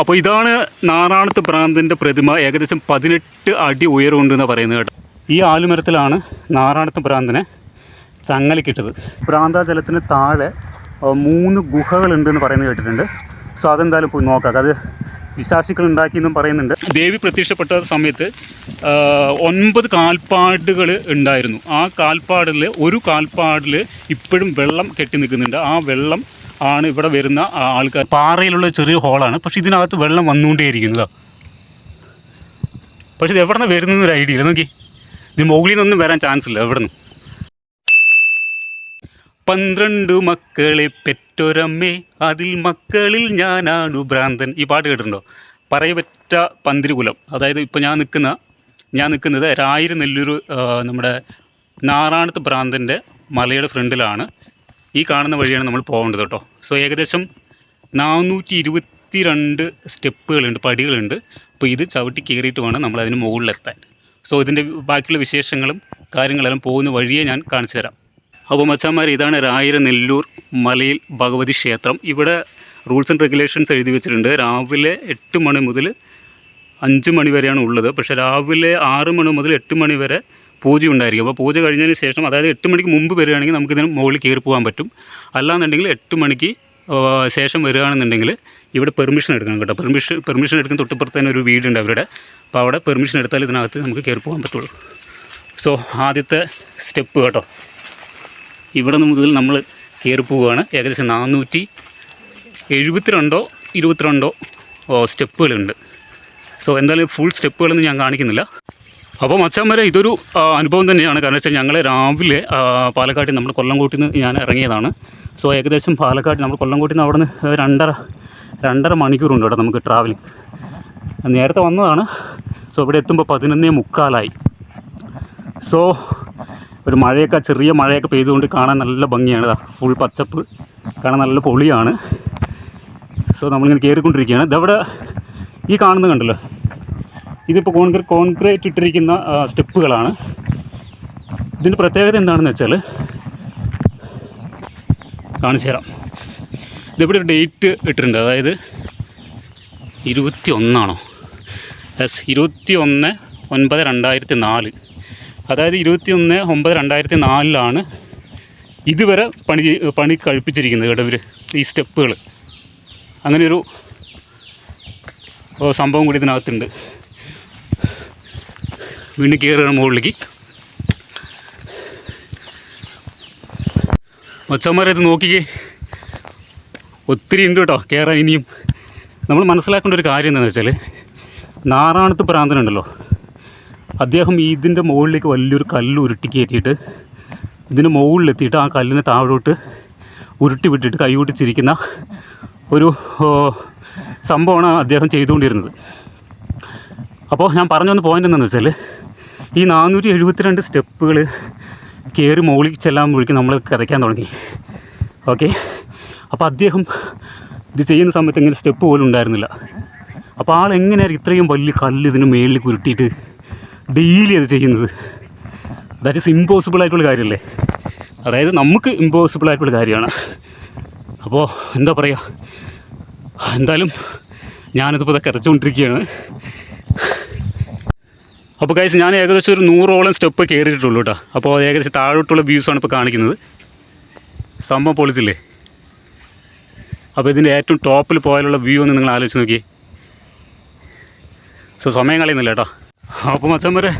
അപ്പോൾ ഇതാണ് നാറാണത്ത് ഭ്രാന്തന്റെ പ്രതിമ ഏകദേശം പതിനെട്ട് അടി ഉയരമുണ്ടെന്ന് പറയുന്നത് കേട്ടോ. ഈ ആലുമരത്തിലാണ് നാറാണത്ത് ഭ്രാന്തനെ ചങ്ങലക്കിട്ടത് ഭ്രാന്താചലത്തിന് താഴെ മൂന്ന് ഗുഹകളുണ്ടെന്ന് പറയുന്നത് കേട്ടിട്ടുണ്ട്. സോ അതെന്തായാലും പോയി നോക്കാം. അത് വിശ്വാസികൾ ഉണ്ടാക്കിയെന്നും പറയുന്നുണ്ട്. ദേവി പ്രത്യക്ഷപ്പെട്ട സമയത്ത് ഒൻപത് കാൽപ്പാടുകൾ ഉണ്ടായിരുന്നു. ആ കാൽപ്പാടിൽ ഒരു കാൽപ്പാടിൽ ഇപ്പോഴും വെള്ളം കെട്ടി നിൽക്കുന്നുണ്ട്. ആ വെള്ളം ആണ് ഇവിടെ വരുന്ന ആൾക്കാർ. പാറയിലുള്ള ചെറിയ ഹോളാണ് പക്ഷെ ഇതിനകത്ത് വെള്ളം വന്നുകൊണ്ടേയിരിക്കുന്നത് പക്ഷെ ഇത് എവിടെ നിന്ന് വരുന്നൊരു ഐഡിയ ഇല്ല. നോക്കി. ഇത് മുകളിൽ നിന്നൊന്നും വരാൻ ചാൻസ് ഇല്ല. എവിടെ നിന്ന് പന്ത്രണ്ട് മക്കളെ പെറ്റൊരമ്മേ അതിൽ മക്കളിൽ ഞാനാണു ഭ്രാന്തൻ. ഈ പാട്ട് കേട്ടിട്ടുണ്ടോ? പറയപറ്റ പന്തിരികുലം. അതായത് ഇപ്പോൾ ഞാൻ നിൽക്കുന്ന ഞാൻ നിൽക്കുന്നത് രായിരു നെല്ലൂർ നമ്മുടെ നാറാണത്ത് ഭ്രാന്തന്റെ മലയുടെ ഫ്രണ്ടിലാണ്. ഈ കാണുന്ന വഴിയാണ് നമ്മൾ പോകേണ്ടത് കേട്ടോ. സോ ഏകദേശം നാനൂറ്റി ഇരുപത്തി രണ്ട് സ്റ്റെപ്പുകളുണ്ട് പടികളുണ്ട്. അപ്പോൾ ഇത് ചവിട്ടി കയറിയിട്ട് വേണം നമ്മൾ അതിന് മുകളിലെത്താൻ. സോ ഇതിന്റെ ബാക്കിയുള്ള വിശേഷങ്ങളും കാര്യങ്ങളെല്ലാം പോകുന്ന വഴിയെ ഞാൻ കാണിച്ചു തരാം. അപ്പോൾ മച്ചാന്മാർ ഇതാണ് രായിര നെല്ലൂർ മലയിൽ ഭഗവതി ക്ഷേത്രം. ഇവിടെ റൂൾസ് ആൻഡ് റെഗുലേഷൻസ് എഴുതി വെച്ചിട്ടുണ്ട്. രാവിലെ എട്ട് മണി മുതൽ അഞ്ച് മണി വരെയാണ് ഉള്ളത്. പക്ഷേ രാവിലെ ആറ് മണി മുതൽ എട്ട് മണി വരെ പൂജ ഉണ്ടായിരിക്കും അപ്പോൾ പൂജ കഴിഞ്ഞതിന് ശേഷം അതായത് എട്ട് മണിക്ക് മുമ്പ് വരികയാണെങ്കിൽ നമുക്ക് ഇതിന് മുകളിൽ കയറി പോകാൻ പറ്റും. അല്ലാന്നുണ്ടെങ്കിൽ എട്ട് മണിക്ക് ശേഷം വരികയാണെന്നുണ്ടെങ്കിൽ ഇവിടെ പെർമിഷൻ എടുക്കണം കേട്ടോ. പെർമിഷൻ പെർമിഷൻ എടുക്കുന്ന തൊട്ടിപ്പുറത്ത് തന്നെ ഒരു വീടുണ്ട് അവരുടെ. അപ്പോൾ അവിടെ പെർമിഷൻ എടുത്താൽ ഇതിനകത്ത് നമുക്ക് കയറി പോകാൻ പറ്റുള്ളൂ. സോ ആദ്യത്തെ സ്റ്റെപ്പ് കേട്ടോ. ഇവിടെ മുതൽ നമ്മൾ കയറി പോവുകയാണ്. ഏകദേശം നാനൂറ്റി എഴുപത്തിരണ്ടോ ഇരുപത്തിരണ്ടോ സ്റ്റെപ്പുകളുണ്ട്. സോ എന്തായാലും ഫുൾ സ്റ്റെപ്പുകളൊന്നും ഞാൻ കാണിക്കുന്നില്ല. അപ്പോൾ മച്ചാൻ ഇതൊരു അനുഭവം തന്നെയാണ്. കാരണം വെച്ചാൽ ഞങ്ങൾ രാവിലെ പാലക്കാട്ടിൽ നമ്മൾ കൊല്ലംകോട്ടിൽ നിന്ന് ഞാൻ ഇറങ്ങിയതാണ്. സോ ഏകദേശം പാലക്കാട് നമ്മൾ കൊല്ലംകോട്ടിൽ നിന്ന് അവിടെ നിന്ന് രണ്ടര രണ്ടര മണിക്കൂറുണ്ട് ഇവിടെ നമുക്ക് ട്രാവലിംഗ് നേരത്തെ വന്നതാണ്. സോ ഇവിടെ എത്തുമ്പോൾ പതിനൊന്നേ മുക്കാലായി. സോ ഒരു മഴയൊക്കെ ചെറിയ മഴയൊക്കെ പെയ്തുകൊണ്ട് കാണാൻ നല്ല ഭംഗിയാണ്. ഫുൾ പച്ചപ്പ് കാണാൻ നല്ല പൊളിയാണ്. സോ നമ്മളിങ്ങനെ കയറിക്കൊണ്ടിരിക്കുകയാണ്. ഇതവിടെ ഈ കാണുന്നത് കണ്ടല്ലോ? ഇതിപ്പോൾ കോൺക്രീറ്റ് കോൺക്രീറ്റ് ഇട്ടിരിക്കുന്ന സ്റ്റെപ്പുകളാണ്. ഇതിന്റെ പ്രത്യേകത എന്താണെന്ന് വെച്ചാൽ കാണിച്ചു തരാം. ഇതിവിടെ ഒരു ഡേറ്റ് ഇട്ടിട്ടുണ്ട്. അതായത് ഇരുപത്തി ഒന്നാണോ എസ് ഇരുപത്തി ഒന്ന് ഒൻപത് രണ്ടായിരത്തി നാല് അതായത് ഇരുപത്തി ഒന്ന് ഒമ്പത് രണ്ടായിരത്തി നാലിലാണ് ഇതുവരെ പണി പണി കഴിപ്പിച്ചിരിക്കുന്നത് കേട്ടോ ഇവർ ഈ സ്റ്റെപ്പുകൾ അങ്ങനെയൊരു സംഭവം കൂടി ഇതിനകത്തുണ്ട്. വീണ്ടും കയറുകയാണ് മുകളിലേക്ക്. മച്ചന്മാരെ ഇത് നോക്കിക്കേ. ഒത്തിരി ഉണ്ട് കേട്ടോ കയറാൻ ഇനിയും. നമ്മൾ മനസ്സിലാക്കേണ്ട ഒരു കാര്യം എന്താണെന്ന് വെച്ചാൽ നാറാണത്ത് പ്രാന്തനുണ്ടല്ലോ അദ്ദേഹം ഇതിന്റെ മുകളിലേക്ക് വലിയൊരു കല്ല് ഉരുട്ടി കയറ്റിയിട്ട് ഇതിന്റെ മുകളിലെത്തിയിട്ട് ആ കല്ലിനെ താഴോട്ട് ഉരുട്ടി വിട്ടിട്ട് കൈവിട്ടിച്ചിരിക്കുന്ന ഒരു സംഭവമാണ് അദ്ദേഹം ചെയ്തുകൊണ്ടിരുന്നത്. അപ്പോൾ ഞാൻ പറഞ്ഞു വന്ന പോയിന്റ് എന്താണെന്ന് വെച്ചാൽ ഈ നാനൂറ്റി എഴുപത്തിരണ്ട് സ്റ്റെപ്പുകൾ കയറി മുകളിൽ ചെല്ലാകുമ്പോഴേക്കും നമ്മൾ കിതയ്ക്കാൻ തുടങ്ങി. ഓക്കെ? അപ്പോൾ അദ്ദേഹം ഇത് ചെയ്യുന്ന സമയത്ത് ഇങ്ങനെ സ്റ്റെപ്പ് പോലും ഉണ്ടായിരുന്നില്ല. അപ്പോൾ ആൾ എങ്ങനെയായിരിക്കും ഇത്രയും വലിയ കല്ല് ഇതിന് മേളിൽ കുരുട്ടിയിട്ട് ഡെയിലി അത് ചെയ്യുന്നത്? ദാറ്റ് ഇസ് ഇമ്പോസിബിൾ ആയിട്ടുള്ള കാര്യമല്ലേ? അതായത് നമുക്ക് ഇമ്പോസിബിൾ ആയിട്ടുള്ള കാര്യമാണ്. അപ്പോൾ എന്താ പറയുക എന്തായാലും ഞാനിതിപ്പോൾ ഇതൊക്കെ അരച്ചുകൊണ്ടിരിക്കുകയാണ് അപ്പോൾ കൈസ് ഞാൻ ഏകദേശം ഒരു നൂറോളം സ്റ്റെപ്പ് കയറിയിട്ടുള്ളൂ കേട്ടോ. അപ്പോൾ ഏകദേശം താഴോട്ടുള്ള വ്യൂസാണ് ഇപ്പോൾ കാണിക്കുന്നത്. സംഭവം പൊളിച്ചില്ലേ? അപ്പോൾ ഇതിന്റെ ഏറ്റവും ടോപ്പിൽ പോയാലുള്ള വ്യൂ ഒന്ന് നിങ്ങൾ ആലോചിച്ച് നോക്കി സോ സമയം കളയുന്നില്ല കേട്ടോ. അപ്പോൾ വരെ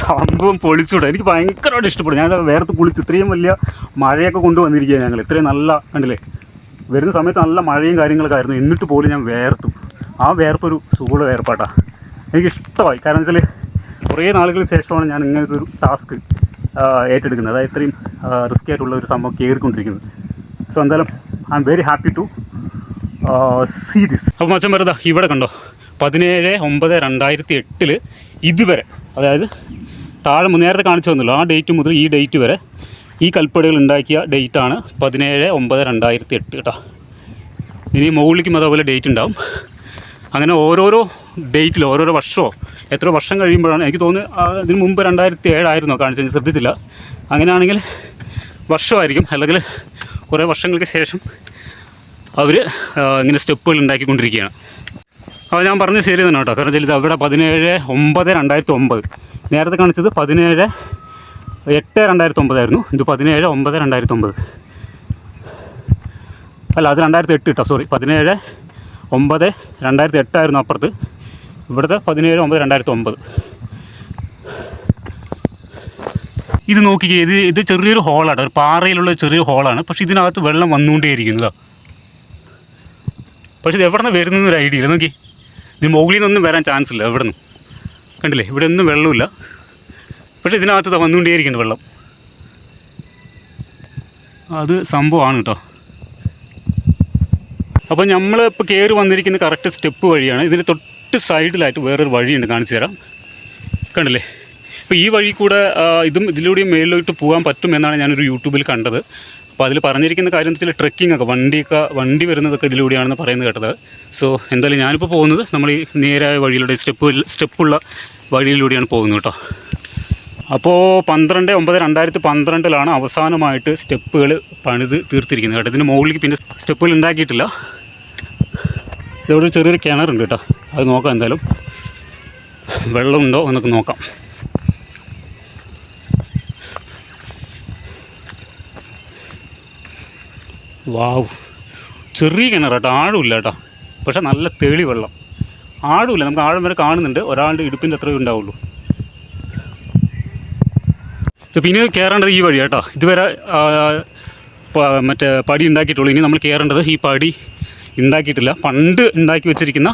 സംഭവം പൊളിച്ചുകൂടെ എനിക്ക് ഭയങ്കരമായിട്ട് ഇഷ്ടപ്പെടും ഞാൻ വേറെ കുളിച്ച് ഇത്രയും വലിയ മഴയൊക്കെ കൊണ്ടുവന്നിരിക്കുക ഞങ്ങൾ. ഇത്രയും നല്ല കണ്ടില്ലേ? വരുന്ന സമയത്ത് നല്ല മഴയും കാര്യങ്ങളൊക്കെ ആയിരുന്നു. എന്നിട്ട് പോലും ഞാൻ വേർത്തു. ആ വേർപ്പൊരു സുഖമുള്ള വേർപ്പാട്ടാണ് എനിക്കിഷ്ടമായി. കാരണം വെച്ചാൽ കുറേ നാളുകൾക്ക് ശേഷമാണ് ഞാൻ ഇങ്ങനെ ഒരു ടാസ്ക് ഏറ്റെടുക്കുന്നത്. അതായത് ഇത്രയും റിസ്കി ആയിട്ടുള്ള ഒരു സംഭവം കയറിക്കൊണ്ടിരിക്കുന്നത് സോ എന്തായാലും I am very happy to see this അപ്പോൾ മച്ചം വരുന്നത് ഇവിടെ കണ്ടോ? പതിനേഴ് ഒമ്പത് രണ്ടായിരത്തി എട്ടിൽ ഇതുവരെ അതായത് താഴെ നേരത്തെ കാണിച്ചു തന്നല്ലോ ആ ഡേറ്റ് മുതൽ ഈ ഡേറ്റ് വരെ ഈ കൽപ്പടികൾ ഉണ്ടാക്കിയ ഡേറ്റാണ് പതിനേഴ് ഒമ്പത് രണ്ടായിരത്തി എട്ട് കേട്ടോ. ഇനി മുകളിലേക്കും അതേപോലെ ഡേറ്റ് ഉണ്ടാവും. അങ്ങനെ ഓരോരോ ഡേറ്റിൽ ഓരോരോ വർഷമോ എത്ര വർഷം കഴിയുമ്പോഴാണ് എനിക്ക് തോന്നുന്നത് അതിന് മുമ്പ് രണ്ടായിരത്തി ഏഴായിരുന്നോ കാണിച്ചത് ശ്രദ്ധിച്ചില്ല. അങ്ങനെയാണെങ്കിൽ വർഷമായിരിക്കും. അല്ലെങ്കിൽ കുറേ വർഷങ്ങൾക്ക് ശേഷം അവർ ഇങ്ങനെ സ്റ്റെപ്പുകൾ ഉണ്ടാക്കിക്കൊണ്ടിരിക്കുകയാണ്. അപ്പോൾ ഞാൻ പറഞ്ഞത് ശരി തന്നെ കേട്ടോ. കാരണം ഇത് അവിടെ പതിനേഴ് ഒമ്പത് രണ്ടായിരത്തി ഒമ്പത് നേരത്തെ കാണിച്ചത് പതിനേഴ് എട്ട് രണ്ടായിരത്തി ഒമ്പതായിരുന്നു ഇത് പതിനേഴ് ഒമ്പത് രണ്ടായിരത്തി ഒമ്പത് അല്ല അത് രണ്ടായിരത്തി എട്ട് കേട്ടോ. സോറി പതിനേഴ് ഒമ്പത് രണ്ടായിരത്തി എട്ടായിരുന്നു അപ്പുറത്ത്. ഇവിടുത്തെ പതിനേഴ് ഒമ്പത് രണ്ടായിരത്തി ഒമ്പത്. ഇത് നോക്കിക്കേ ഇത് ഇത് ചെറിയൊരു ഹോളാണ് ഒരു പാറയിലുള്ള ചെറിയൊരു ഹോളാണ് പക്ഷേ ഇതിനകത്ത് വെള്ളം വന്നുകൊണ്ടേയിരിക്കുന്നതാ പക്ഷേ ഇത് എവിടെ നിന്ന് വരുന്നതെന്ന് ഒരു ഐഡിയ ഇല്ല. നോക്കി ഇത് മുകളിൽ നിന്നൊന്നും വരാൻ ചാൻസ് ഇല്ല എവിടെ നിന്നും കണ്ടില്ലേ ഇവിടെ ഒന്നും വെള്ളമില്ല. പക്ഷേ ഇതിനകത്ത് വന്നുകൊണ്ടേയിരിക്കുന്നുണ്ട് വെള്ളം. അത് സംഭവമാണ് കേട്ടോ അപ്പോൾ നമ്മൾ ഇപ്പോൾ കയറി വന്നിരിക്കുന്ന കറക്റ്റ് സ്റ്റെപ്പ് വഴിയാണ്. ഇതിന് തൊട്ട് സൈഡിലായിട്ട് വേറൊരു വഴിയുണ്ട് കാണിച്ചു തരാം. കണ്ടില്ലേ? അപ്പോൾ ഈ വഴി കൂടെ ഇതും ഇതിലൂടെയും മേളിലോട്ട് പോകാൻ പറ്റുമെന്നാണ് ഞാനൊരു യൂട്യൂബിൽ കണ്ടത്. അപ്പോൾ അതിൽ പറഞ്ഞിരിക്കുന്ന കാര്യം എന്ന് വെച്ചാൽ ട്രക്കിംഗ് ഒക്കെ വണ്ടിയൊക്കെ വണ്ടി വരുന്നതൊക്കെ ഇതിലൂടെയാണെന്ന് പറയുന്നത് കേട്ടത്. സോ എന്തായാലും ഞാനിപ്പോൾ പോകുന്നത് നമ്മൾ ഈ നേരായ വഴിയിലൂടെ സ്റ്റെപ്പ് സ്റ്റെപ്പുള്ള വഴിയിലൂടെയാണ് പോകുന്നത് കേട്ടോ. അപ്പോൾ പന്ത്രണ്ട് ഒമ്പത് രണ്ടായിരത്തി പന്ത്രണ്ടിലാണ് അവസാനമായിട്ട് സ്റ്റെപ്പുകൾ പണിത് തീർത്തിരിക്കുന്നത് കേട്ടോ. ഇതിന് മുകളിലേക്ക് പിന്നെ സ്റ്റെപ്പുകൾ ഉണ്ടാക്കിയിട്ടില്ല. ഒരു ചെറിയൊരു കിണറുണ്ട് കേട്ടോ. അത് നോക്കാം എന്തായാലും. വെള്ളമുണ്ടോ എന്നൊക്കെ നോക്കാം. വാവ്. ചെറിയ കിണർ കേട്ടോ. ആഴമില്ല കേട്ടോ. പക്ഷെ നല്ല തെളി വെള്ളം. ആഴമില്ല. നമുക്ക് ആഴം വരെ കാണുന്നുണ്ട്. ഒരാളുടെ ഇടുപ്പിന്റെ അത്രയും ഉണ്ടാവുള്ളൂ. പിന്നെ കയറേണ്ടത് ഈ വഴി കേട്ടോ. ഇതുവരെ മറ്റേ പടി ഉണ്ടാക്കിയിട്ടുള്ളൂ. ഇനി നമ്മൾ കയറേണ്ടത് ഈ പടി ഉണ്ടാക്കിയിട്ടില്ല. പണ്ട് ഉണ്ടാക്കി വെച്ചിരിക്കുന്ന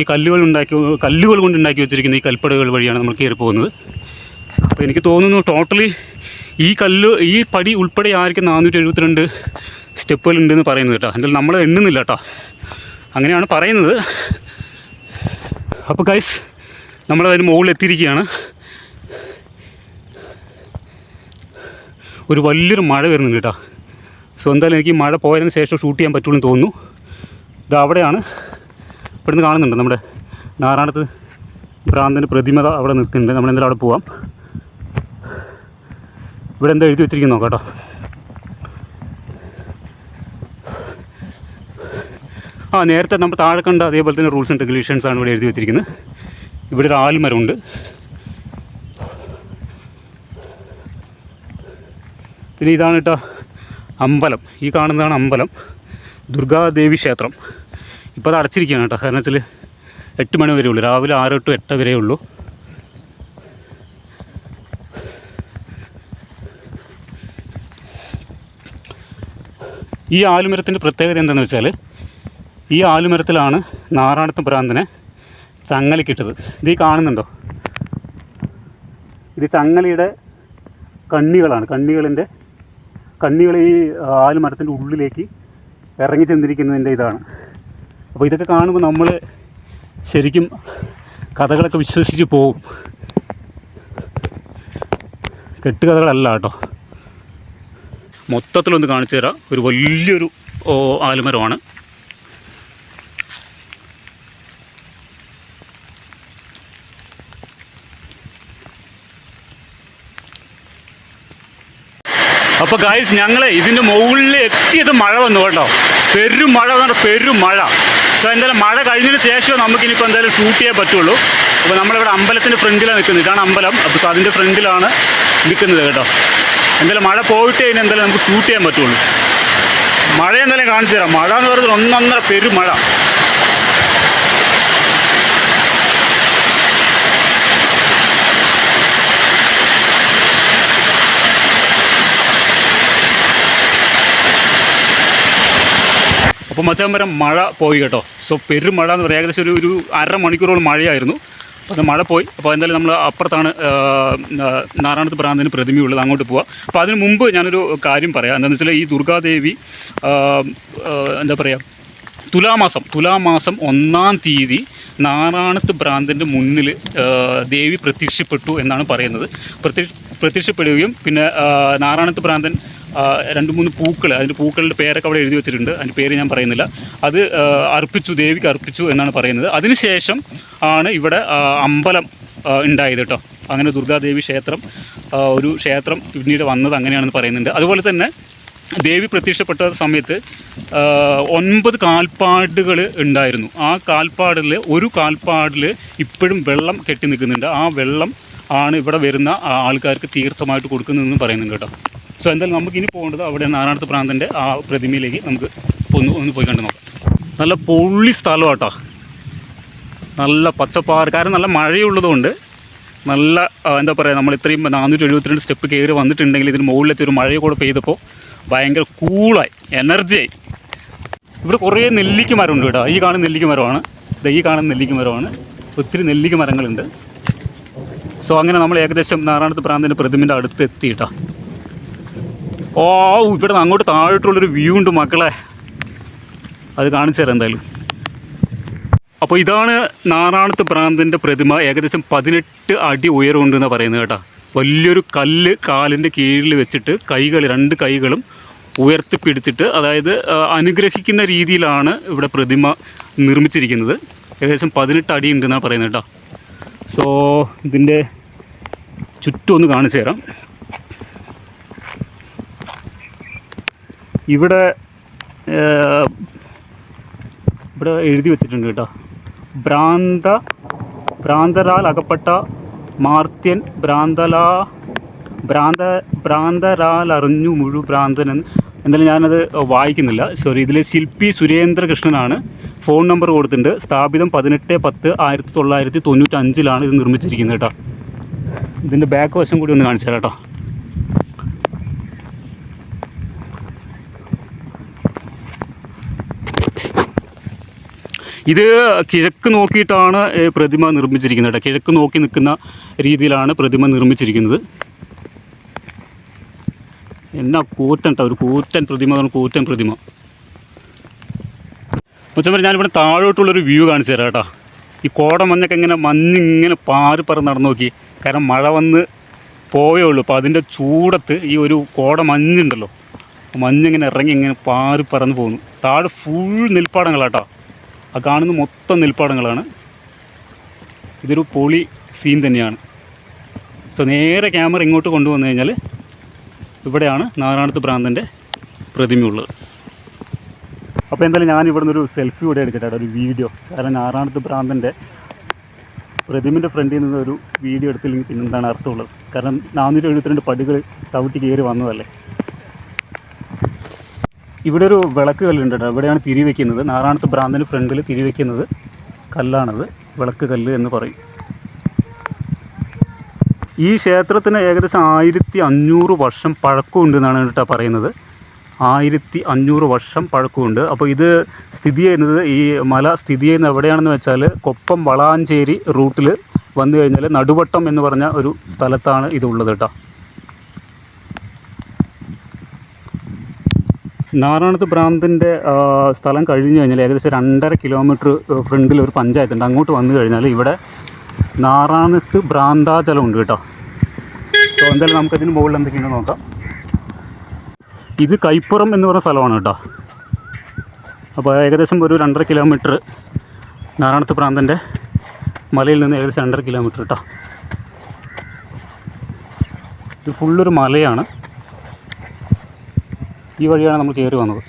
ഈ കല്ലുകൾ ഉണ്ടാക്കി കല്ലുകൾ കൊണ്ട് ഉണ്ടാക്കി വെച്ചിരിക്കുന്ന ഈ കൽപ്പടകൾ വഴിയാണ് നമ്മൾ കയറി പോകുന്നത്. അപ്പോൾ എനിക്ക് തോന്നുന്നു ടോട്ടലി ഈ കല്ല് ഈ പടി ഉൾപ്പെടെ ആയിരിക്കും നാനൂറ്റി എഴുപത്തിരണ്ട് സ്റ്റെപ്പുകൾ ഉണ്ടെന്ന് പറയുന്നത് കേട്ടോ. എന്തായാലും നമ്മൾ എണ്ണുന്നില്ല കേട്ടോ. അങ്ങനെയാണ് പറയുന്നത്. അപ്പോൾ ഗൈസ് നമ്മളതിന് മുകളിൽ എത്തിയിരിക്കുകയാണ്. ഒരു വലിയൊരു മഴ വരുന്നുണ്ട് കേട്ടോ. സോ എന്തായാലും എനിക്ക് മഴ പോയതിന് ശേഷം ഷൂട്ട് ചെയ്യാൻ പറ്റുള്ളൂ തോന്നുന്നു. ഇത് അവിടെയാണ് ഇവിടുന്ന് കാണുന്നുണ്ട് നമ്മുടെ നാരായണത്ത് ഭ്രാന്തന്റെ പ്രതിമ അവിടെ നിൽക്കുന്നുണ്ട്. നമ്മൾ എന്തായാലും അവിടെ പോവാം. ഇവിടെ എന്താ എഴുതി വെച്ചിരിക്കുന്നു നോക്കാം ആ നേരത്തെ നമ്മൾ താഴെ കണ്ട അതേപോലെ തന്നെ റൂൾസ് ആൻഡ് റെഗുലേഷൻസ് ആണ് ഇവിടെ എഴുതി വെച്ചിരിക്കുന്നത്. ഇവിടെ ഒരു ആൽമരമുണ്ട്. പിന്നെ ഇതാണ് കേട്ടോ അമ്പലം. ഈ കാണുന്നതാണ് അമ്പലം. ദുർഗാദേവി ക്ഷേത്രം. ഇപ്പോൾ അത് അടച്ചിരിക്കുകയാണ് കേട്ടോ. കാരണം വെച്ചാൽ എട്ട് മണി വരെ ഉള്ളൂ. രാവിലെ ആറ് ടു എട്ട് വരെ ഉള്ളൂ. ഈ ആലുമരത്തിന്റെ പ്രത്യേകത എന്താണെന്ന് വെച്ചാൽ ഈ ആലുമരത്തിലാണ് നാറാണത്ത് ഭ്രാന്തനെ ചങ്ങലക്കിട്ടത് ഇത് ഈ കാണുന്നുണ്ടോ? ഇത് ചങ്ങലയുടെ കണ്ണികളാണ്. കണ്ണികളിന്റെ കണ്ണികൾ ഈ ആലുമരത്തിന്റെ ഉള്ളിലേക്ക് ഇറങ്ങി ചെന്നിരിക്കുന്നതിന്റെ ഇതാണ്. അപ്പോൾ ഇതൊക്കെ കാണുമ്പോൾ നമ്മൾ ശരിക്കും കഥകളൊക്കെ വിശ്വസിച്ച് പോകും. കെട്ടുകഥകളല്ല കേട്ടോ. മൊത്തത്തിലൊന്ന് കാണിച്ചു തരാം. ഒരു വലിയൊരു ആലുമരമാണ്. അപ്പോൾ ഗായ്സ് ഞങ്ങളെ ഇതിന്റെ മുകളിൽ എത്തിയത് മഴ വന്നു കേട്ടോ. പെരും മഴ പെരും മഴ സോ എന്തായാലും മഴ കഴിഞ്ഞതിന് ശേഷം നമുക്കിനിപ്പോൾ എന്തായാലും ഷൂട്ട് ചെയ്യാൻ പറ്റുള്ളൂ. അപ്പോൾ നമ്മളിവിടെ അമ്പലത്തിന്റെ ഫ്രണ്ടിലാണ് നിൽക്കുന്നത്. ഇതാണ് അമ്പലം. അപ്പോൾ അതിന്റെ ഫ്രണ്ടിലാണ് നിൽക്കുന്നത് കേട്ടോ. എന്തായാലും മഴ പോയിട്ട് കഴിഞ്ഞാൽ എന്തായാലും നമുക്ക് ഷൂട്ട് ചെയ്യാൻ പറ്റുള്ളൂ. മഴ എന്തായാലും കാണിച്ചു തരാം. മഴ എന്ന് പറയുന്നത് ഒന്നൊന്നര പെരും അപ്പോൾ മച്ചാമ്പരം മഴ പോയി കേട്ടോ. സോ പെരുമഴ എന്ന് പറയുക ഏകദേശം ഒരു ഒരു അര മണിക്കൂറോളം മഴയായിരുന്നു. അപ്പോൾ അത് മഴ പോയി. അപ്പോൾ എന്തായാലും നമ്മൾ അപ്പുറത്താണ് നാരായണത്ത് ഭ്രാന്തന് പ്രതിമയുള്ളത് അങ്ങോട്ട് പോവാം. അപ്പോൾ അതിന് മുമ്പ് ഞാനൊരു കാര്യം പറയാം. എന്താണെന്ന് വെച്ചാൽ ഈ ദുർഗാദേവി എന്താ പറയുക തുലാമാസം തുലാമാസം ഒന്നാം തീയതി നാരായണത്ത് ഭ്രാന്തന്റെ മുന്നിൽ ദേവി പ്രത്യക്ഷപ്പെട്ടു എന്നാണ് പറയുന്നത്. പ്രത്യക്ഷ പ്രത്യക്ഷപ്പെടുകയും പിന്നെ നാരായണത്ത് ഭ്രാന്തൻ രണ്ട് മൂന്ന് പൂക്കൾ അതിന്റെ പൂക്കളുടെ പേരൊക്കെ അവിടെ എഴുതി വെച്ചിട്ടുണ്ട്. അതിന്റെ പേര് ഞാൻ പറയുന്നില്ല. അത് അർപ്പിച്ചു ദേവിക്ക് അർപ്പിച്ചു എന്നാണ് പറയുന്നത്. അതിനുശേഷം ആണ് ഇവിടെ അമ്പലം ഉണ്ടായത് കേട്ടോ. അങ്ങനെ ദുർഗാദേവി ക്ഷേത്രം ഒരു ക്ഷേത്രം പിന്നീട് വന്നത് അങ്ങനെയാണെന്ന് പറയുന്നുണ്ട്. അതുപോലെ തന്നെ ദേവി പ്രത്യക്ഷപ്പെട്ട സമയത്ത് ഒൻപത് കാൽപ്പാടുകൾ ഉണ്ടായിരുന്നു. ആ കാൽപ്പാടിൽ ഒരു കാൽപ്പാടിൽ ഇപ്പോഴും വെള്ളം കെട്ടി നിൽക്കുന്നുണ്ട്. ആ വെള്ളം ആണ് ഇവിടെ വരുന്ന ആൾക്കാർക്ക് തീർത്ഥമായിട്ട് കൊടുക്കുന്നതെന്ന് പറയുന്നുണ്ട് കേട്ടോ. സോ എന്തായാലും നമുക്ക് ഇനി പോകേണ്ടത് അവിടെ നാരായണത്ത് പ്രാന്തന്റെ ആ പ്രതിമയിലേക്ക് നമുക്ക് ഒന്ന് ഒന്ന് പോയി കണ്ടു നോക്കാം. നല്ല പൊള്ളി സ്ഥലം കേട്ടോ നല്ല പച്ചപ്പാറ് കാരണം നല്ല മഴയുള്ളതുകൊണ്ട് നല്ല എന്താ പറയുക നമ്മൾ ഇത്രയും നാനൂറ്റി എഴുപത്തിരണ്ട് സ്റ്റെപ്പ് കയറി വന്നിട്ടുണ്ടെങ്കിൽ ഇതിന് മുകളിലെത്തി ഒരു മഴയെ കൂടെ പെയ്തപ്പോൾ ഭയങ്കര കൂളായി എനർജിയായി ഇവിടെ കുറേ നെല്ലിക്ക മരമുണ്ട് കേട്ടോ. ഈ കാണുന്ന നെല്ലിക്ക മരമാണ് ഈ കാണുന്ന നെല്ലിക്ക മരമാണ് ഒത്തിരി നെല്ലിക്ക മരങ്ങളുണ്ട് സോ അങ്ങനെ നമ്മൾ ഏകദേശം നാറാണത്ത് പ്രാന്തിന്റെ പ്രതിമിന്റെ അടുത്ത് എത്തി കേട്ടോ. ഓ ഇവിടെ നിന്ന് അങ്ങോട്ട് താഴോട്ടുള്ളൊരു വ്യൂ ഉണ്ട് മക്കളെ. അത് കാണിച്ചു തരാം എന്തായാലും. അപ്പോൾ ഇതാണ് നാറാണത്ത് ഭ്രാന്തന്റെ പ്രതിമ. ഏകദേശം പതിനെട്ട് അടി ഉയരമുണ്ടെന്നാണ് പറയുന്നത് കേട്ടോ. വലിയൊരു കല്ല് കാലിന്റെ കീഴിൽ വെച്ചിട്ട് കൈകൾ രണ്ട് കൈകളും ഉയർത്തിപ്പിടിച്ചിട്ട് അതായത് അനുഗ്രഹിക്കുന്ന രീതിയിലാണ് ഇവിടെ പ്രതിമ നിർമ്മിച്ചിരിക്കുന്നത്. ഏകദേശം പതിനെട്ട് അടി ഉണ്ടെന്നാണ് പറയുന്നത് കേട്ടോ. സോ ഇതിന്റെ ചുറ്റും ഒന്ന് കാണിച്ചു തരാം. ഇവിടെ ഇവിടെ എഴുതി വെച്ചിട്ടുണ്ട് കേട്ടോ. ഭ്രാന്ത ഭ്രാന്തരാൽ അകപ്പെട്ട മാർത്യൻ ഭ്രാന്തലാ ഭ്രാന്ത ഭ്രാന്തരാൽ അറിഞ്ഞു മുഴു ഭ്രാന്തൻ എന്തായാലും ഞാനത് വായിക്കുന്നില്ല. സോറി ഇതിൽ ശില്പി സുരേന്ദ്രകൃഷ്ണനാണ് ഫോൺ നമ്പർ കൊടുത്തിട്ടുണ്ട്. സ്ഥാപിതം പതിനെട്ട് പത്ത് ആയിരത്തി തൊള്ളായിരത്തി തൊണ്ണൂറ്റഞ്ചിലാണ് ഇത് നിർമ്മിച്ചിരിക്കുന്നത് കേട്ടോ. ഇതിന്റെ ബാക്ക് വശം കൂടി ഒന്ന് കാണിച്ചു തരാം കേട്ടോ. ഇത് കിഴക്ക് നോക്കിയിട്ടാണ് പ്രതിമ നിർമ്മിച്ചിരിക്കുന്നത് കിഴക്ക് നോക്കി നിൽക്കുന്ന രീതിയിലാണ് പ്രതിമ നിർമ്മിച്ചിരിക്കുന്നത്. എന്നാ കൂറ്റൻ ഒരു കൂറ്റൻ പ്രതിമ കൂറ്റൻ പ്രതിമ. മുച്ചമ്പരി ഞാനിവിടെ താഴോട്ടുള്ളൊരു വ്യൂ കാണിച്ചു തരാം കേട്ടോ. ഈ കോട മഞ്ഞൊക്കെ ഇങ്ങനെ മഞ്ഞിങ്ങനെ പാറി പറന്ന് നടന്നു നോക്കി. കാരണം മഴ വന്ന് പോയേ ഉള്ളൂ. അപ്പോൾ അതിന്റെ ചൂടത്ത് ഈ ഒരു കോട മഞ്ഞുണ്ടല്ലോ. മഞ്ഞിങ്ങനെ ഇറങ്ങി ഇങ്ങനെ പാറി പറന്ന് പോകുന്നു താഴെ ഫുൾ നെൽപ്പാടങ്ങളാട്ടോ ആ കാണുന്ന മൊത്തം നെൽപ്പാടങ്ങളാണ്. ഇതൊരു പൊളി സീൻ തന്നെയാണ്. സോ നേരെ ക്യാമറ ഇങ്ങോട്ട് കൊണ്ടുവന്നു കഴിഞ്ഞാൽ ഇവിടെയാണ് നാരായണത്ത് ഭ്രാന്തന്റെ പ്രതിമയുള്ളത്. അപ്പോൾ എന്തായാലും ഞാൻ ഇവിടെ നിന്നൊരു സെൽഫി കൂടെ എടുക്കട്ടെ ഒരു വീഡിയോ കാരണം നാരായണത്ത് ഭ്രാന്തന്റെ പ്രതിമിന്റെ ഫ്രണ്ടിൽ നിന്ന് ഒരു വീഡിയോ എടുത്തില്ലെങ്കിൽ പിന്നെന്താണ് അർത്ഥമുള്ളത്? കാരണം നാനൂറ്റി എഴുപത്തിരണ്ട് പടികൾ ചവിട്ടി കയറി വന്നതല്ലേ? ഇവിടെ ഒരു വിളക്ക് കല്ലുണ്ട് കേട്ടോ. ഇവിടെയാണ് തിരി വെക്കുന്നത്. നാറാണത്ത് ഭ്രാന്തിന് ഫ്രണ്ടിൽ തിരി വെക്കുന്നത്. കല്ലാണത്. വിളക്ക് കല്ല് എന്ന് പറയും. ഈ ക്ഷേത്രത്തിന് ഏകദേശം ആയിരത്തി അഞ്ഞൂറ് വർഷം പഴക്കമുണ്ട് എന്നാണ് കേട്ടോ പറയുന്നത്. ആയിരത്തി അഞ്ഞൂറ് വർഷം പഴക്കമുണ്ട്. അപ്പോൾ ഇത് സ്ഥിതി ചെയ്യുന്നത് ഈ മല സ്ഥിതി ചെയ്യുന്നത് എവിടെയാണെന്ന് വെച്ചാൽ കൊപ്പം വളാഞ്ചേരി റൂട്ടിൽ വന്നു കഴിഞ്ഞാൽ നടുവട്ടം എന്ന് പറഞ്ഞ ഒരു സ്ഥലത്താണ് ഇതുള്ളത് കേട്ടോ. നാറാണത്ത് ഭ്രാന്തിന്റെ സ്ഥലം കഴിഞ്ഞു കഴിഞ്ഞാൽ ഏകദേശം രണ്ടര കിലോമീറ്റർ ഫ്രണ്ടിൽ ഒരു പഞ്ചായത്തുണ്ട്. അങ്ങോട്ട് വന്നു കഴിഞ്ഞാൽ ഇവിടെ നാറാണത്ത് ഭ്രാന്താചലം ഉണ്ട് കേട്ടോ. സോ എന്തായാലും നമുക്കതിന് മുകളിൽ എന്തൊക്കെയാണ് നോക്കാം. ഇത് കൈപ്പുറം എന്ന് പറയുന്ന സ്ഥലമാണ് കേട്ടോ. അപ്പോൾ ഏകദേശം ഒരു രണ്ടര കിലോമീറ്റർ നാറാണത്ത് പ്രാന്തന്റെ മലയിൽ നിന്ന് ഏകദേശം രണ്ടര കിലോമീറ്റർ കേട്ടോ. ഇത് ഫുള്ളൊരു മലയാണ്. ഈ വഴിയാണ് നമ്മൾ കയറി വന്നത്.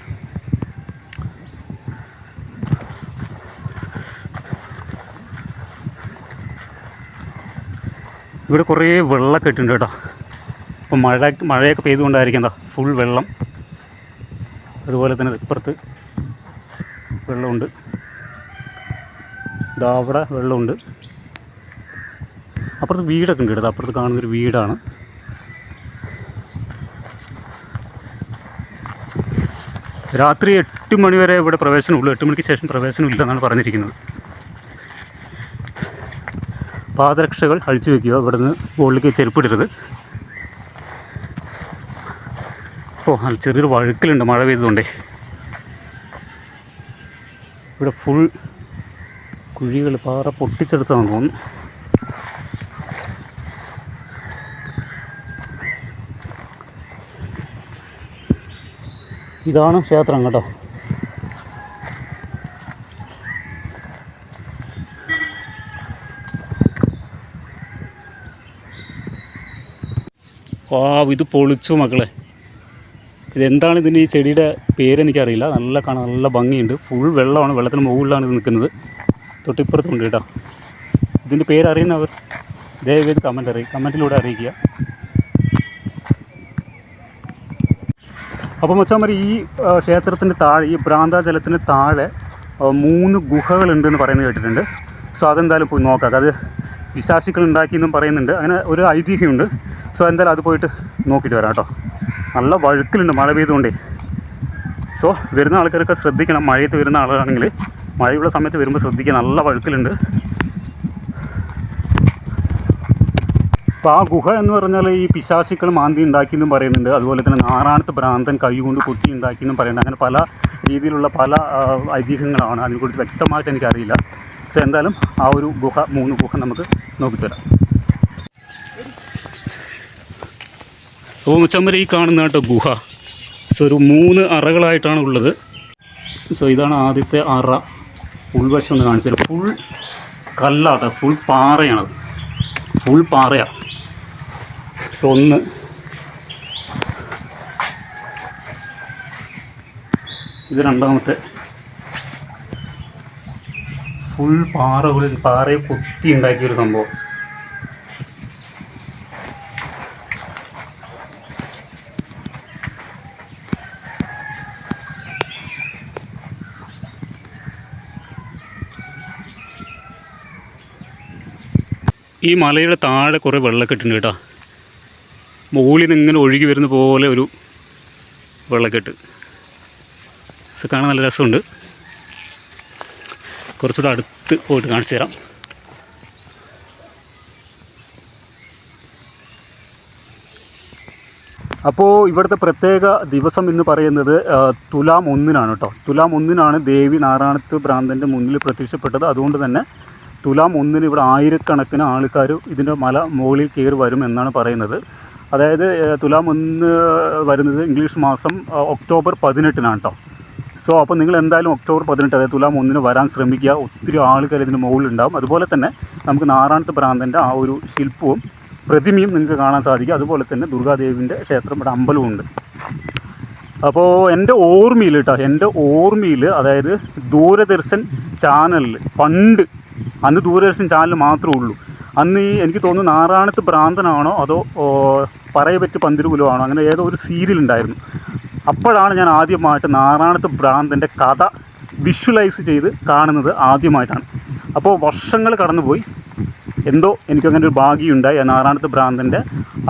ഇവിടെ കുറേ വെള്ളമൊക്കെ ഇട്ടുണ്ട് കേട്ടോ. ഇപ്പം മഴ മഴയൊക്കെ പെയ്തുകൊണ്ടായിരിക്കും എന്താ ഫുൾ വെള്ളം. അതുപോലെ തന്നെ ഇപ്പുറത്ത് വെള്ളമുണ്ട്. ഇതാ അവിടെ വെള്ളമുണ്ട്. അപ്പുറത്ത് വീടൊക്കെ ഉണ്ട് കേട്ടോ. അപ്പുറത്ത് കാണുന്നൊരു വീടാണ്. രാത്രി എട്ട് മണി വരെ ഇവിടെ പ്രവേശനമുള്ളൂ. എട്ട് മണിക്ക് ശേഷം പ്രവേശനം ഇല്ലെന്നാണ് പറഞ്ഞിരിക്കുന്നത്. പാദരക്ഷകൾ അഴിച്ചു വെക്കുക. ഇവിടുന്ന് മുകളിലേക്ക് ചെരുപ്പിടരുത്. ഓ ചെറിയൊരു വഴുക്കലുണ്ട്. മഴ പെയ്തതുകൊണ്ടേ. ഇവിടെ ഫുൾ കുഴികൾ പാറ പൊട്ടിച്ചെടുത്താണെന്ന് തോന്നുന്നു. ഇതാണ് ക്ഷേത്രം കേട്ടോ. വാ ഇത് പൊളിച്ചു മക്കളെ. ഇതെന്താണ് ഇതിന് ഈ ചെടിയുടെ പേരെനിക്കറിയില്ല നല്ല കാണാൻ നല്ല ഭംഗിയുണ്ട്. ഫുൾ വെള്ളമാണ്. വെള്ളത്തിന് മുകളിലാണ് ഇത് നിൽക്കുന്നത്. തൊട്ടിപ്പുറത്തുണ്ട് കേട്ടോ. ഇതിന്റെ പേരറിയുന്നവർ ദയവേത് കമന്റ് അറിയിക്കുക കമന്റിലൂടെ അറിയിക്കുക. അപ്പോൾ മച്ചാമാർ ഈ ക്ഷേത്രത്തിന്റെ താഴെ ഈ ഭ്രാന്താജലത്തിന് താഴെ മൂന്ന് ഗുഹകളുണ്ട് എന്ന് പറയുന്നത് കേട്ടിട്ടുണ്ട്. സോ അതെന്തായാലും പോയി നോക്കാം. അത് വിശാസികൾ ഉണ്ടാക്കിയെന്നും പറയുന്നുണ്ട്. അങ്ങനെ ഒരു ഐതിഹ്യമുണ്ട്. സോ എന്തായാലും അത് പോയിട്ട് നോക്കിയിട്ട് വരാം കേട്ടോ. നല്ല വഴുക്കലുണ്ട് മഴ പെയ്തുകൊണ്ടേ. സോ വരുന്ന ആൾക്കാരൊക്കെ ശ്രദ്ധിക്കണം. മഴയത്ത് വരുന്ന ആളാണെങ്കിൽ മഴയുള്ള സമയത്ത് വരുമ്പോൾ ശ്രദ്ധിക്കുക. നല്ല വഴുക്കലുണ്ട്. അപ്പോൾ ആ ഗുഹ എന്ന് പറഞ്ഞാൽ ഈ പിശാസിക്കൾ മാന്തി ഉണ്ടാക്കിയെന്നും പറയുന്നുണ്ട്. അതുപോലെ തന്നെ നാറാണത്ത് ഭ്രാന്തൻ കൈ കൊണ്ട് കുത്തി ഉണ്ടാക്കിയെന്നും പറയുന്നുണ്ട്. അങ്ങനെ പല രീതിയിലുള്ള പല ഐതിഹ്യങ്ങളാണ് അതിനെക്കുറിച്ച് വ്യക്തമായിട്ട് എനിക്കറിയില്ല. പക്ഷേ എന്തായാലും ആ ഒരു ഗുഹ മൂന്ന് ഗുഹ നമുക്ക് നോക്കിത്തരാം. അപ്പോൾ മുച്ചമ്പര ഈ കാണുന്ന കേട്ടോ ഗുഹ. സോ ഒരു മൂന്ന് അറകളായിട്ടാണ് ഉള്ളത്. സോ ഇതാണ് ആദ്യത്തെ അറ. ഉൾവശം ഒന്ന് കാണിച്ചത് ഫുൾ കല്ലാട്ടോ. ഫുൾ പാറയാണത്. ഫുൾ പാറയാണ് ഒന്ന്. ഇത് രണ്ടാമത്തെ. ഫുൾ പാറകളിൽ പാറയെ കുത്തി ഉണ്ടാക്കിയൊരു സംഭവം. ഈ മലയുടെ താഴെ കുറേ വെള്ളക്കെട്ടുണ്ട് കേട്ടോ. മുകളിൽ നിന്ന് ഇങ്ങനെ ഒഴുകി വരുന്ന പോലെ ഒരു വെള്ളക്കെട്ട്. ഇത് കാണാൻ നല്ല രസമുണ്ട്. കുറച്ചുകൂടെ അടുത്ത് പോയിട്ട് കാണിച്ചു തരാം. അപ്പോൾ ഇവിടുത്തെ പ്രത്യേക ദിവസം എന്ന് പറയുന്നത് തുലാം ഒന്നിനാണ് കേട്ടോ തുലാം ഒന്നിനാണ് ദേവി നാരായണത്ത് ഭ്രാന്തന്റെ മുന്നിൽ പ്രത്യക്ഷപ്പെട്ടത്. അതുകൊണ്ട് തന്നെ തുലാം ഒന്നിന് ഇവിടെ ആയിരക്കണക്കിന് ആൾക്കാർ ഇതിന്റെ മല മുകളിൽ കയറി വരും എന്നാണ് പറയുന്നത്. അതായത് തുലാം ഒന്ന് വരുന്നത് ഇംഗ്ലീഷ് മാസം ഒക്ടോബർ പതിനെട്ടിനാണ് കേട്ടോ സോ അപ്പോൾ നിങ്ങൾ എന്തായാലും ഒക്ടോബർ പതിനെട്ട് അതായത് തുലാം ഒന്നിന് വരാൻ ശ്രമിക്കുക. ഒത്തിരി ആൾക്കാർ ഇതിന് മുകളിലുണ്ടാവും. അതുപോലെ തന്നെ നമുക്ക് നാറാണത്ത് ഭ്രാന്തന്റെ ആ ഒരു ശില്പവും പ്രതിമയും നിങ്ങൾക്ക് കാണാൻ സാധിക്കും. അതുപോലെ തന്നെ ദുർഗാദേവിന്റെ ക്ഷേത്രം ഇവിടെ ഉണ്ട്. അപ്പോൾ എന്റെ ഓർമ്മയിൽ കേട്ടോ എന്റെ ഓർമ്മയിൽ അതായത് ദൂരദർശൻ ചാനലിൽ പണ്ട് അന്ന് ദൂരദർശൻ ചാനൽ മാത്രമേ ഉള്ളൂ. അന്ന് ഈ എനിക്ക് തോന്നുന്നു നാറാണത്ത് ഭ്രാന്തനാണോ അതോ പറയ പറയപറ്റ് പന്തിരുകുലമാണോ? അങ്ങനെ ഏതോ ഒരു സീരിയൽ ഉണ്ടായിരുന്നു അപ്പോഴാണ് ഞാൻ ആദ്യമായിട്ട് നാറാണത്ത് ഭ്രാന്തന്റെ കഥ വിഷ്വലൈസ് ചെയ്ത് കാണുന്നത് ആദ്യമായിട്ടാണ്. അപ്പോൾ വർഷങ്ങൾ കടന്നുപോയി. എന്തോ എനിക്കങ്ങനെ ഒരു ഭാഗ്യമുണ്ടായി ആ നാറാണത്ത് ഭ്രാന്തന്റെ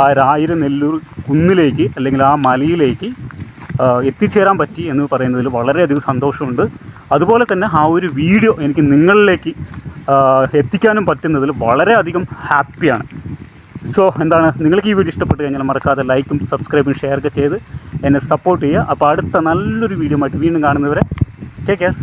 ആ രായിരം നെല്ലൂർ കുന്നിലേക്ക് അല്ലെങ്കിൽ ആ മലയിലേക്ക് എത്തിച്ചേരാൻ പറ്റി എന്ന് പറയുന്നതിൽ വളരെയധികം സന്തോഷമുണ്ട്. അതുപോലെ തന്നെ ആ ഒരു വീഡിയോ എനിക്ക് നിങ്ങളിലേക്ക് എത്തിക്കാനും പറ്റുന്നതിൽ വളരെയധികം ഹാപ്പിയാണ്. സോ എന്താണ്? നിങ്ങൾക്ക് ഈ വീഡിയോ ഇഷ്ടപ്പെട്ട് കഴിഞ്ഞാൽ മറക്കാതെ ലൈക്കും സബ്സ്ക്രൈബും ഷെയറൊക്കെ ചെയ്ത് എന്നെ സപ്പോർട്ട് ചെയ്യുക. അപ്പോൾ അടുത്ത നല്ലൊരു വീഡിയോ ആയിട്ട് വീണ്ടും കാണുന്നവരെ ടേക്ക് കെയർ